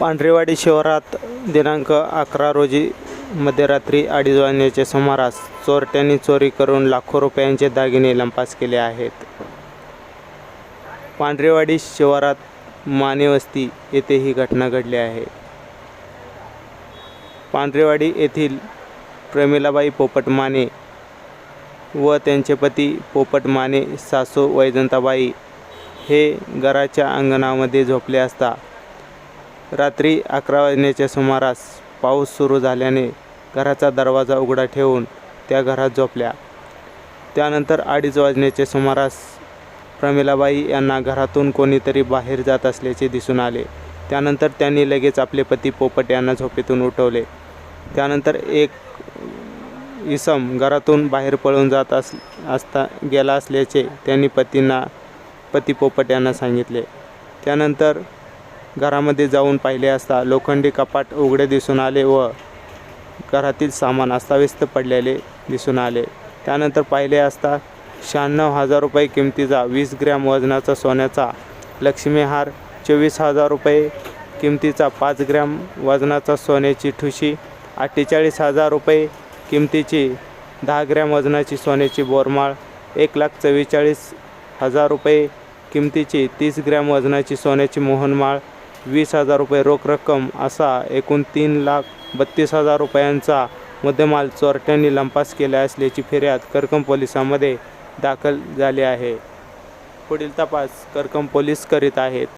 पांढरेवाडी शिवारात दिनांक अकरा रोजी मध्यरात्री अडीच वाजण्याच्या सुमारास चोरट्यांनी चोरी करून लाखो रुपयांचे दागिने लंपास केले आहेत. पांढरेवाडी शिवारात मानेवस्ती येथे ही घटना घडली आहे. पांढरेवाडी येथील प्रमिलाबाई पोपट माने व त्यांचे पती पोपट माने सासू वैजंताबाई हे घराच्या अंगणामध्ये झोपले असता रात्री अकरा वाजण्याच्या सुमारास पाऊस सुरू झाल्याने घराचा दरवाजा उघडा ठेवून त्या घरात झोपल्या. त्यानंतर अडीच वाजण्याच्या सुमारास प्रमिलाबाई यांना घरातून कोणीतरी बाहेर जात असल्याचे दिसून आले. त्यानंतर त्यांनी लगेच आपले पती पोपट यांना झोपेतून उठवले. त्यानंतर एक इसम घरातून बाहेर पळून जात अस असता गेला असल्याचे त्यांनी पतींना पती पोपट यांना सांगितले. त्यानंतर घरामध्ये जाऊन पाहिले असता लोखंडी कपाट उघडे दिसून आले व घरातील सामान अस्ताव्यस्त पडलेले दिसून आले. त्यानंतर पाहिले असता शहाण्णव हजार रुपये किमतीचा वीस ग्रॅम वजनाचा सोन्याचा लक्ष्मीहार चोवीस हजार रुपये किमतीचा पाच ग्रॅम वजनाचा सोन्याची ठुशी अठ्ठेचाळीस हजार रुपये किमतीची दहा ग्रॅम वजनाची सोन्याची बोरमाळ एक लाख चव्वेचाळीस हजार रुपये किमतीची तीस ग्रॅम वजनाची सोन्याची मोहनमाळ वीस हजार रुपये रोख रक्कम असा एकूण तीन लाख बत्तीस हजार रुपयांचा मुद्देमाल चोरट्यांनी लंपास केला असल्याची फिर्याद करकम पोलिसांमध्ये दाखल झाली आहे. पुढील तपास करकम पोलीस करीत आहेत.